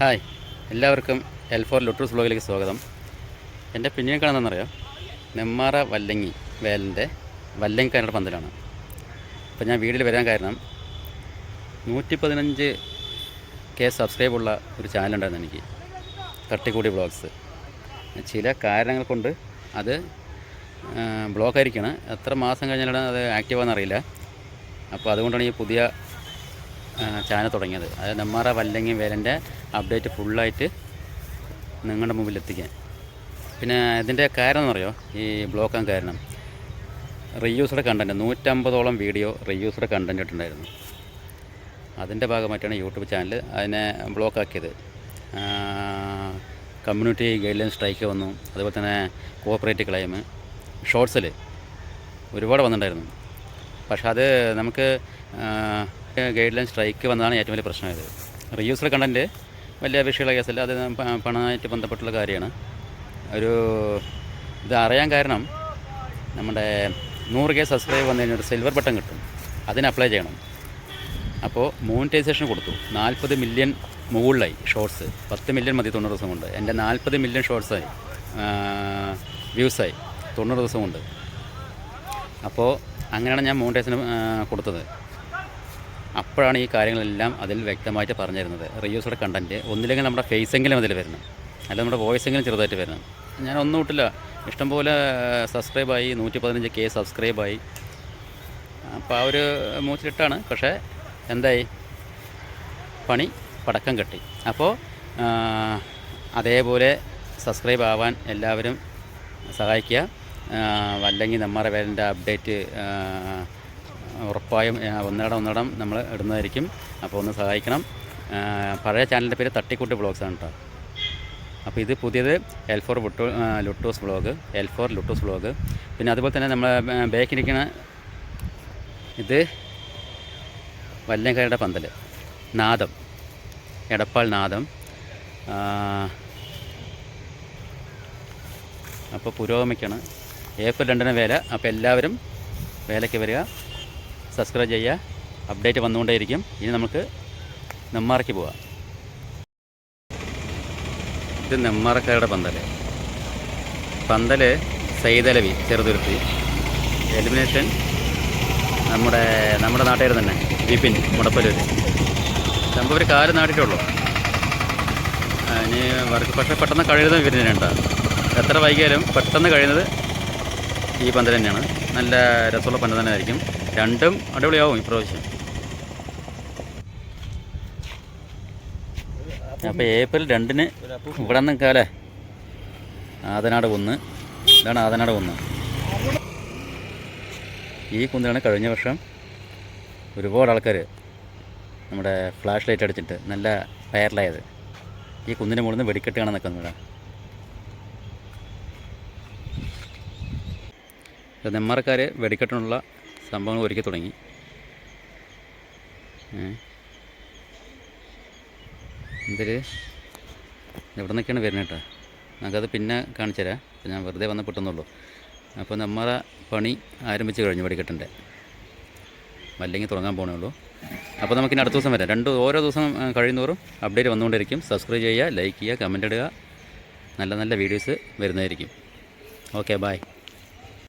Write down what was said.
Hi. എല്ലാവർക്കും L four ലുട്രൂസ് ബ്ലോഗിലേക്ക് സ്വാഗതം. എന്റെ പിന്നിൽ കാണുന്നതെന്നറിയോ നെമ്മാറ വല്ലങ്ങി വേലിന്റെ വല്ലങ്ങിക്കാരുടെ പന്തലാണ്. അപ്പോൾ ഞാൻ വീട്ടിൽ വരാൻ കാരണം നൂറ്റി പതിനഞ്ച് കെ സബ്സ്ക്രൈബുള്ള ഒരു ചാനലുണ്ടായിരുന്നു എനിക്ക്. തട്ടിക്കൂടി ബ്ലോഗ്സ് ചില കാരണങ്ങൾ കൊണ്ട് അത് ബ്ലോക്ക് ആയിരിക്കണം എത്ര മാസം കഴിഞ്ഞാലാണ് അത് ആക്റ്റീവ് ആണെന്നറിയില്ല അപ്പോൾ അതുകൊണ്ടാണ് ഈ പുതിയ ചാനൽ തുടങ്ങിയത്. അതായത് നെമ്മാറ വല്ലങ്ങി വേലന്റെ അപ്ഡേറ്റ് ഫുള്ളായിട്ട് നിങ്ങളുടെ മുമ്പിൽ എത്തിക്കാൻ. പിന്നെ ഇതിന്റെ കാരണം എന്ന് പറയുമോ? ഈ ബ്ലോക്കാൻ കാരണം. റീയൂസ്ഡ് കണ്ടന്റ് നൂറ്റമ്പതോളം വീഡിയോ റീയൂസ്ഡ് കണ്ടന്റ് ഇട്ടുണ്ടായിരുന്നു അതിന്റെ ഭാഗമായിട്ടാണ് യൂട്യൂബ് ചാനൽ അതിനെ ബ്ലോക്ക് ആക്കിയത്. കമ്മ്യൂണിറ്റി ഗൈഡ് ലൈൻ സ്ട്രൈക്ക് വന്നു. അതുപോലെ തന്നെ കോപ്പറേറ്റ് ക്ലെയിം ഷോർട്സിൽ ഒരുപാട് വന്നിട്ടുണ്ടായിരുന്നു. പക്ഷേ അത് നമുക്ക് ഗൈഡ് ലൈൻ സ്ട്രൈക്ക് വന്നതാണ് ഏറ്റവും വലിയ പ്രശ്നമായത്. റീയൂസ്ഡ് കണ്ടന്റ് വലിയ വിഷയമുള്ള കേസല്ല അത് പണമായിട്ട് ബന്ധപ്പെട്ടുള്ള കാര്യമാണ്. ഒരു ഇത് അറിയാൻ കാരണം നമ്മുടെ നൂറ് കെ സബ്സ്ക്രൈബ് വന്നു കഴിഞ്ഞാൽ ഒരു സിൽവർ ബട്ടൺ കിട്ടും. അതിന് അപ്ലൈ ചെയ്യണം. അപ്പോൾ മോണിറ്റൈസേഷൻ കൊടുത്തു. നാൽപ്പത് മില്യൺ മുകളിലായി ഷോർട്സ് പത്ത് മില്യൺ മതി തൊണ്ണൂറ് ദിവസം കൊണ്ട്. എന്റെ നാൽപ്പത് മില്യൺ ഷോർട്സായി വ്യൂസായി തൊണ്ണൂറ് ദിവസം കൊണ്ട്. അപ്പോൾ അങ്ങനെയാണ് ഞാൻ മോണിറ്റൈസിന് കൊടുത്തത്. അപ്പോഴാണ് ഈ കാര്യങ്ങളെല്ലാം അതിൽ വ്യക്തമായിട്ട് പറഞ്ഞിരുന്നത്. റീയൂസ്ഡ് കണ്ടന്റ് ഒന്നില്ലെങ്കിൽ നമ്മുടെ ഫേസെങ്കിലും അതിൽ വരണം. അല്ല നമ്മുടെ വോയിസെങ്കിലും ചെറുതായിട്ട് വരണം. ഞാൻ ഒന്നും ഇട്ടില്ല. ഇഷ്ടംപോലെ സബ്സ്ക്രൈബായി നൂറ്റി പതിനഞ്ച് കെ സബ്സ്ക്രൈബായി അപ്പോൾ ആ ഒരു മൂച്ചിലിട്ടാണ്. പക്ഷേ എന്തായി? പണി പടക്കം കെട്ടി. അപ്പോൾ അതേപോലെ സബ്സ്ക്രൈബ് ആവാൻ എല്ലാവരും സഹായിക്കുക. അല്ലെങ്കിൽ നമ്മുടെ പേരന്റെ അപ്ഡേറ്റ് ഉറപ്പായും ഒന്നിടം ഒന്നിടം നമ്മൾ ഇടുന്നതായിരിക്കും. അപ്പോൾ ഒന്ന് സഹായിക്കണം. പഴയ ചാനലിന്റെ പേര് തട്ടിക്കൂട്ട് ബ്ലോഗ്സ് ആണ് കേട്ടോ അപ്പോൾ ഇത് പുതിയത് L four Luttu Luttu's vlog L four Luttu's vlog പിന്നെ അതുപോലെ തന്നെ നമ്മൾ ബേക്കിരിക്കുന്ന ഇത് വല്ലങ്കരയുടെ പന്തൽ നാദം എടപ്പാൾ നാദം. അപ്പോൾ പുരോഗമിക്കണം. ഏപ്രിൽ രണ്ടിന് വേല. അപ്പോൾ എല്ലാവരും വേലയ്ക്ക് വരിക. സബ്സ്ക്രൈബ് ചെയ്യുക. അപ്ഡേറ്റ് വന്നുകൊണ്ടേയിരിക്കും. ഇനി നമുക്ക് നെമ്മാറയ്ക്ക് പോവാം. ഇത് നെമ്മാറക്കാരുടെ പന്തൽ പന്തൽ സൈതലവി ചെറുതുരുത്തി. എലിമിനേഷൻ നമ്മുടെ നമ്മുടെ നാട്ടുകാർ തന്നെ. വിപിൻ മുടപ്പല്ലൂർ സംഭവം ഒരു കാൽ നാട്ടിട്ടുള്ളൂ ഇനി വർക്ക് പക്ഷേ പെട്ടെന്ന് കഴിയുന്നത് ഇവർ തന്നെയുണ്ട് എത്ര വൈകിയാലും പെട്ടെന്ന് കഴിയുന്നത് ഈ പന്തൽ തന്നെയാണ്. നല്ല രസമുള്ള പന്തൽ തന്നെ ആയിരിക്കും രണ്ടും അടിപൊളിയാവും ഇപ്രാവശ്യം. അപ്പോൾ ഏപ്രിൽ രണ്ടിന് ഇവിടെ നിൽക്കാല്ലേ? ആദനാട് കുന്ന്. ഇതാണ് ആദനാട് കുന്ന്. ഈ കുന്നിലാണ് കഴിഞ്ഞ വർഷം ഒരുപാട് ആൾക്കാർ നമ്മുടെ ഫ്ലാഷ് ലൈറ്റ് അടിച്ചിട്ട് നല്ല ഫയറിലായത് ഈ കുന്നിന്റെ മുകളിൽ നിന്ന് വെടിക്കെട്ട് കാണാൻ നിൽക്കുന്നു നെന്മാറക്കാർ വെടിക്കെട്ടിനുള്ള സംഭവങ്ങൾ ഒരുക്കി തുടങ്ങി. എന്തൊരു എവിടെ നിന്നൊക്കെയാണ് വരുന്നത് കേട്ടോ? നമുക്കത് പിന്നെ കാണിച്ചു തരാം. അപ്പോൾ ഞാൻ വെറുതെ വന്ന് പെട്ടെന്നുള്ളൂ. അപ്പോൾ നെന്മാറ പണി ആരംഭിച്ച് കഴിഞ്ഞു വെടിക്കെട്ടിന്റെ. അല്ലെങ്കിൽ തുടങ്ങാൻ പോകണേ ഉള്ളൂ. അപ്പോൾ നമുക്കിനി അടുത്ത ദിവസം വരാം. രണ്ട് ഓരോ ദിവസം കഴിയുന്നോറും അപ്ഡേറ്റ് വന്നുകൊണ്ടിരിക്കും സബ്സ്ക്രൈബ് ചെയ്യുക ലൈക്ക് ചെയ്യുക കമന്റ് ഇടുക. നല്ല നല്ല വീഡിയോസ് വരുന്നതായിരിക്കും. Okay bye